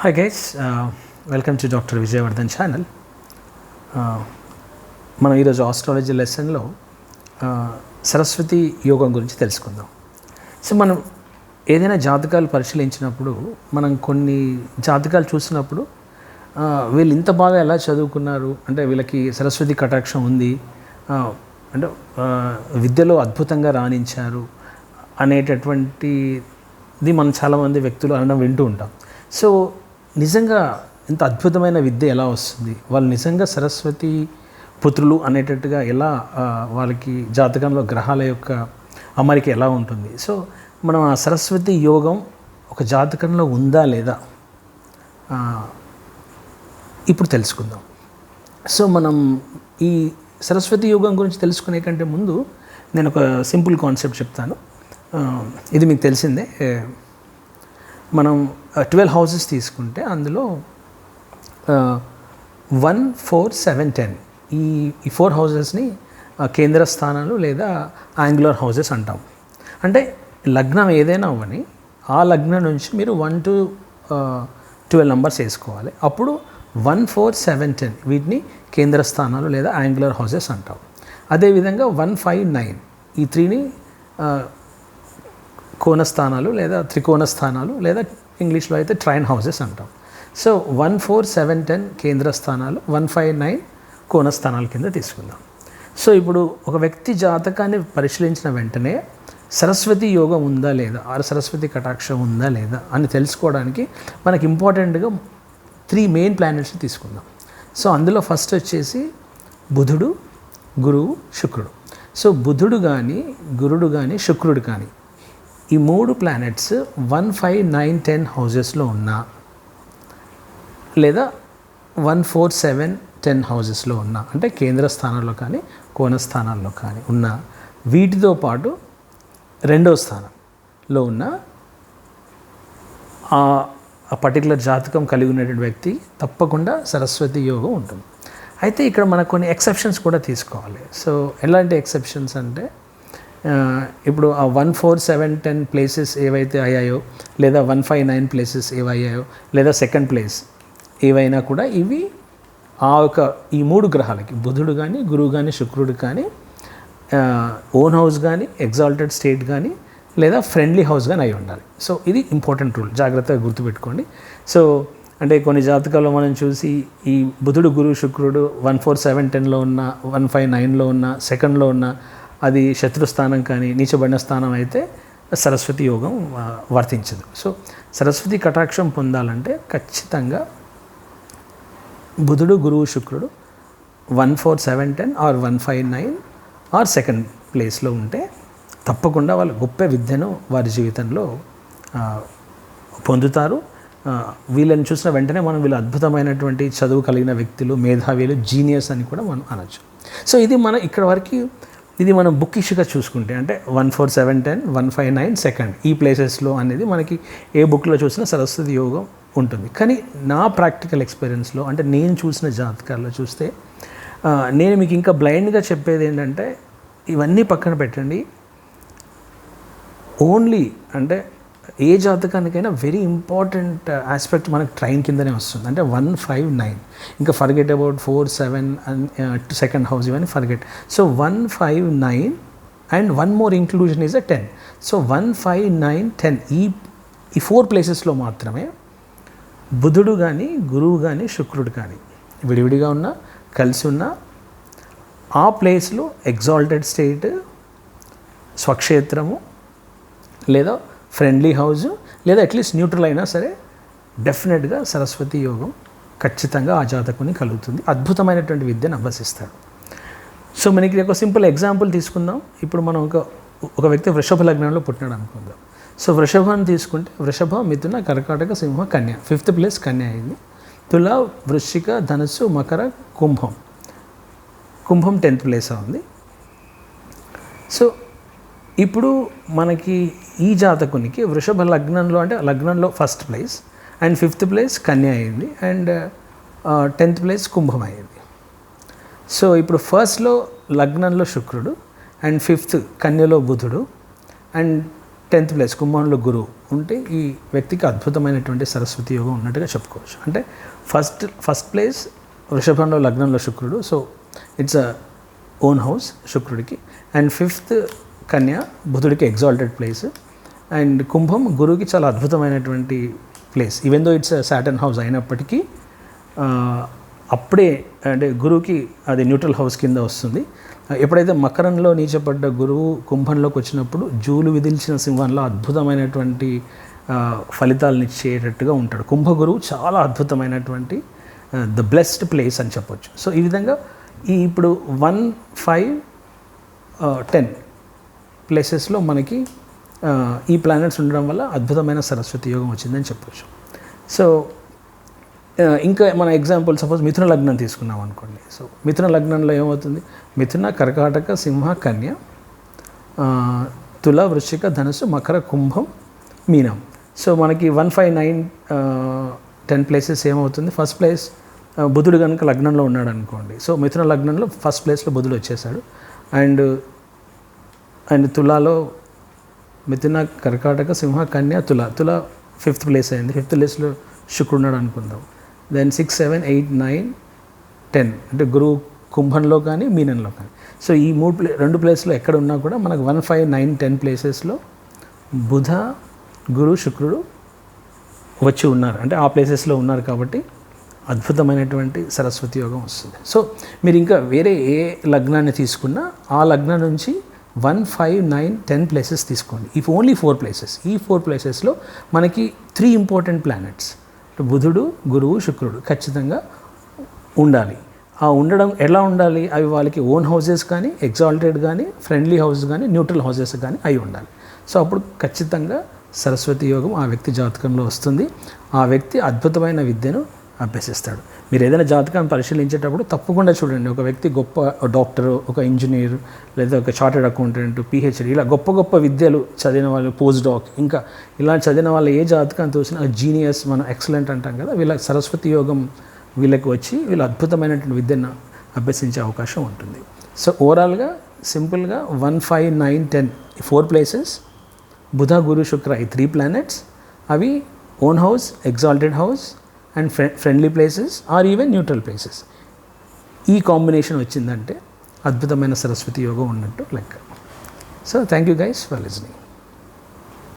Hi guys welcome to doctor Vijayavardhan channel మనం ఈరోజు astrology లెసన్లో uh, సరస్వతి యోగం గురించి తెలుసుకుందాం. సో మనం ఏదైనా జాతకాలు పరిశీలించినప్పుడు మనం కొన్ని జాతకాలు చూసినప్పుడు uh, వీళ్ళు ఇంత బాగా ఎలా చదువుకున్నారు? అంటే వీళ్ళకి సరస్వతి కటాక్షం ఉంది. Uh, అంటే విద్యలో అద్భుతంగా రాణించారు అనేటటువంటిది మనం చాలామంది వ్యక్తులు అనడం వింటూ ఉంటాం. సో నిజంగా ఇంత అద్భుతమైన విద్య ఎలా వస్తుంది? వాళ్ళు నిజంగా సరస్వతి పుత్రులు అనేటట్టుగా ఎలా వాళ్ళకి జాతకంలో గ్రహాల యొక్క అమరిక ఎలా ఉంటుంది? సో మనం ఆ సరస్వతి యోగం ఒక జాతకంలో ఉందా లేదా ఇప్పుడు తెలుసుకుందాం. సో మనం ఈ సరస్వతి యోగం గురించి తెలుసుకునే కంటే ముందు నేను ఒక సింపుల్ కాన్సెప్ట్ చెప్తాను. ఇది మీకు తెలిసిందే. మనం ట్వెల్వ్ హౌసెస్ తీసుకుంటే అందులో వన్ ఫోర్ సెవెన్ టెన్ ఈ ఈ ఫోర్ హౌసెస్ని కేంద్ర స్థానాలు లేదా యాంగులర్ హౌసెస్ అంటాం. అంటే లగ్నం ఏదైనా అవ్వని ఆ లగ్నం నుంచి మీరు వన్ టు ట్వెల్వ్ నెంబర్స్ వేసుకోవాలి. అప్పుడు వన్ ఫోర్ సెవెన్ టెన్ వీటిని కేంద్ర స్థానాలు లేదా యాంగులర్ హౌసెస్ అంటాం. అదేవిధంగా వన్ ఫైవ్ నైన్ ఈ త్రీని కోణస్థానాలు లేదా త్రికోణ స్థానాలు లేదా ఇంగ్లీష్లో అయితే ట్రైన్ హౌసెస్ అంటాం. So one four seven ten కేంద్ర స్థానాలు వన్ ఫైవ్ నైన్ కోణ స్థానాల కింద తీసుకుందాం. సో ఇప్పుడు ఒక వ్యక్తి జాతకాన్ని పరిశీలించిన వెంటనే సరస్వతి యోగం ఉందా లేదా ఆరు సరస్వతి కటాక్షం ఉందా లేదా అని తెలుసుకోవడానికి మనకి ఇంపార్టెంట్గా త్రీ మెయిన్ ప్లానెట్స్ తీసుకుందాం. సో అందులో ఫస్ట్ వచ్చేసి బుధుడు గురువు శుక్రుడు. సో బుధుడు కానీ గురుడు కానీ శుక్రుడు కానీ ఈ మూడు planets one five nine ten హౌజెస్లో ఉన్నా లేదా వన్ ఫోర్ సెవెన్ టెన్ హౌజెస్లో ఉన్నా అంటే కేంద్ర స్థానాల్లో కానీ కోన స్థానాల్లో కానీ ఉన్న వీటితో పాటు రెండో స్థానంలో ఉన్న ఆ పర్టికులర్ జాతకం కలిగి ఉన్నటువంటి వ్యక్తి తప్పకుండా సరస్వతి యోగం ఉంటుంది. అయితే ఇక్కడ మనకు కొన్ని ఎక్సెప్షన్స్ కూడా తీసుకోవాలి. సో ఎలాంటి ఎక్సెప్షన్స్ అంటే ఇప్పుడు ఆ one four seven ten places ఏవైతే అయ్యాయో లేదా వన్ ఫైవ్ నైన్ ప్లేసెస్ ఏవయ్యాయో లేదా సెకండ్ ప్లేస్ ఏవైనా కూడా ఇవి ఆ యొక్క ఈ మూడు గ్రహాలకి బుధుడు కానీ గురువు కానీ శుక్రుడు కానీ ఓన్ హౌస్ కానీ ఎగ్జాల్టెడ్ స్టేట్ కానీ లేదా ఫ్రెండ్లీ హౌస్ కానీ అయి ఉండాలి. సో ఇది ఇంపార్టెంట్ రూల్. జాగ్రత్తగా గుర్తుపెట్టుకోండి. సో అంటే కొన్ని జాతకాల్లో మనం చూసి ఈ బుధుడు గురువు శుక్రుడు వన్ ఫోర్ సెవెన్ టెన్లో ఉన్న వన్ ఫైవ్ నైన్లో ఉన్న సెకండ్లో ఉన్న అది శత్రు స్థానం కానీ నీచబడిన స్థానం అయితే సరస్వతి యోగం వర్తించదు. సో సరస్వతి కటాక్షం పొందాలంటే ఖచ్చితంగా బుధుడు గురువు శుక్రుడు one four seven ten or one five nine or second ప్లేస్లో ఉంటే తప్పకుండా వాళ్ళు గొప్ప విద్యను వారి జీవితంలో పొందుతారు. వీళ్ళని చూసిన వెంటనే మనం వీళ్ళు అద్భుతమైనటువంటి చదువు కలిగిన వ్యక్తులు మేధావులు జీనియస్ అని కూడా మనం అనొచ్చు. సో ఇది మన ఇక్కడ వరకు ఇది మనం బుక్కిష్గా చూసుకుంటే అంటే one four seven ten one five nine second ఈ ప్లేసెస్లో అనేది మనకి ఏ బుక్లో చూసినా సరస్వతి యోగం ఉంటుంది. కానీ నా ప్రాక్టికల్ ఎక్స్పీరియన్స్లో అంటే నేను చూసిన జాతకాల్లో చూస్తే నేను మీకు ఇంకా బ్లైండ్గా చెప్పేది ఏంటంటే ఇవన్నీ పక్కన పెట్టండి. ఓన్లీ అంటే ఏ జాతకానికైనా వెరీ ఇంపార్టెంట్ ఆస్పెక్ట్ మనకు ట్రైన్ కిందనే వస్తుంది. అంటే వన్ ఫైవ్ నైన్ ఇంకా forget about four seven and second house ఇవన్నీ forget so one five nine and one more inclusion is a ten so one five nine ten ఈ ఈ four ప్లేసెస్లో మాత్రమే బుధుడు కానీ గురువు కానీ శుక్రుడు కానీ విడివిడిగా ఉన్న కలిసి ఉన్న ఆ ప్లేస్లో ఎగ్జాల్టెడ్ స్టేట్ స్వక్షేత్రము లేదా ఫ్రెండ్లీ హౌస్ లేదా అట్లీస్ట్ న్యూట్రల్ అయినా సరే డెఫినెట్గా సరస్వతి యోగం ఖచ్చితంగా ఆ జాతకుని కలుగుతుంది. అద్భుతమైనటువంటి విద్యను అభ్యసిస్తాడు సో మనకి ఒక సింపుల్ ఎగ్జాంపుల్ తీసుకుందాం. ఇప్పుడు మనం ఒక ఒక వ్యక్తి వృషభ లగ్నంలో పుట్టినాడు అనుకుందాం. సో వృషభాన్ని తీసుకుంటే వృషభ మిథున కర్కాటక సింహ కన్య ఫిఫ్త్ ప్లేస్ కన్య అయింది. తుల వృశ్చిక ధనుస్సు మకర కుంభం. కుంభం టెన్త్ ప్లేస్ ఉంది. సో ఇప్పుడు మనకి ఈ జాతకునికి వృషభ లగ్నంలో అంటే లగ్నంలో first place and fifth place కన్య అయింది అండ్ టెన్త్ ప్లేస్ కుంభం అయింది. సో ఇప్పుడు ఫస్ట్లో లగ్నంలో శుక్రుడు అండ్ ఫిఫ్త్ కన్యలో బుధుడు అండ్ టెన్త్ ప్లేస్ కుంభంలో గురువు ఉంటే ఈ వ్యక్తికి అద్భుతమైనటువంటి సరస్వతి యోగం ఉన్నట్టుగా చెప్పుకోవచ్చు. అంటే ఫస్ట్ ఫస్ట్ ప్లేస్ వృషభంలో లగ్నంలో శుక్రుడు so it's a own house శుక్రుడికి అండ్ ఫిఫ్త్ కన్య బుధుడికి ఎగ్జాల్టెడ్ ప్లేస్ అండ్ కుంభం గురువుకి చాలా అద్భుతమైనటువంటి place even though it's Saturn house అయినప్పటికీ అప్పుడే అంటే గురువుకి అది న్యూట్రల్ హౌస్ కింద వస్తుంది. ఎప్పుడైతే మకరంలో నీచపడ్డ గురువు కుంభంలోకి వచ్చినప్పుడు జూలు విధిల్చిన సింహంలో అద్భుతమైనటువంటి ఫలితాలను ఇచ్చేటట్టుగా ఉంటాడు. కుంభ గురువు చాలా అద్భుతమైనటువంటి ద బ్లెస్డ్ ప్లేస్ అని చెప్పొచ్చు. సో ఈ విధంగా ఈ ఇప్పుడు వన్ ఫైవ్ టెన్ ప్లేసెస్లో మనకి ఈ ప్లానెట్స్ ఉండడం వల్ల అద్భుతమైన సరస్వతి యోగం వచ్చిందని చెప్పొచ్చు. సో ఇంకా మన ఎగ్జాంపుల్ సపోజ్ మిథున లగ్నం తీసుకున్నాం అనుకోండి. సో మిథున లగ్నంలో ఏమవుతుంది? మిథున కర్కాటక సింహ కన్య తుల వృశ్చిక ధనుసు మకర కుంభం మీనం. సో మనకి one five nine ten places ఏమవుతుంది? ఫస్ట్ ప్లేస్ బుధుడు కనుక లగ్నంలో ఉన్నాడు అనుకోండి సో మిథున లగ్నంలో ఫస్ట్ ప్లేస్లో బుధుడు వచ్చేసాడు. అండ్ అండ్ తులాలో మిథున కర్కాటక సింహ కన్య తుల. తుల ఫిఫ్త్ ప్లేస్ అయింది. ఫిఫ్త్ ప్లేస్లో శుక్రున్నాడు అనుకుందాం. Then six seven eight nine ten అంటే గురువు కుంభంలో కానీ మీనంలో కానీ. సో ఈ మూడు ప్లే రెండు ప్లేస్లో ఎక్కడ ఉన్నా కూడా మనకు వన్ ఫైవ్ నైన్ టెన్ ప్లేసెస్లో బుధ గురు శుక్రుడు వచ్చి ఉన్నారు. అంటే ఆ ప్లేసెస్లో ఉన్నారు కాబట్టి అద్భుతమైనటువంటి సరస్వతి యోగం వస్తుంది. సో మీరు ఇంకా వేరే ఏ లగ్నాన్ని తీసుకున్నా ఆ లగ్నం నుంచి one five nine ten places తీసుకోండి. ఈ ఓన్లీ ఫోర్ ప్లేసెస్ ఈ ఫోర్ ప్లేసెస్లో మనకి త్రీ ఇంపార్టెంట్ ప్లానెట్స్. బుధుడు గురువు శుక్రుడు ఖచ్చితంగా ఉండాలి. ఆ ఉండడం ఎలా ఉండాలి? అవి వాళ్ళకి ఓన్ హౌసెస్ కానీ ఎగ్జాల్టెడ్ కానీ ఫ్రెండ్లీ హౌస్ కానీ న్యూట్రల్ హౌసెస్ కానీ అయి ఉండాలి. సో అప్పుడు ఖచ్చితంగా సరస్వతి యోగం ఆ వ్యక్తి జాతకంలో వస్తుంది. ఆ వ్యక్తి అద్భుతమైన విద్యను అభ్యసిస్తాడు. మీరు ఏదైనా జాతకాన్ని పరిశీలించేటప్పుడు తప్పకుండా చూడండి. ఒక వ్యక్తి గొప్ప డాక్టరు ఒక ఇంజనీర్ లేదా ఒక చార్టెడ్ అకౌంటెంట్ పిహెచ్డి ఇలా గొప్ప గొప్ప విద్యలు చదివిన వాళ్ళు పోస్ట్ డాక్ ఇంకా ఇలా చదివిన వాళ్ళు ఏ జాతకాన్ని చూసినా జీనియస్ మనం ఎక్సలెంట్ అంటాం కదా వీళ్ళ సరస్వతి యోగం వీళ్ళకి వచ్చి వీళ్ళు అద్భుతమైనటువంటి విద్యను అభ్యసించే అవకాశం ఉంటుంది. సో ఓవరాల్గా సింపుల్గా one five nine ten four places బుధ గురు శుక్ర ఈ త్రీ ప్లానెట్స్ అవి own house exalted house and friendly places or even neutral places. ఈ కాంబినేషన్ వచ్చిందంటే అద్భుతమైన సరస్వతి యోగం ఉన్నట్టు లెక్క. So thank you guys for listening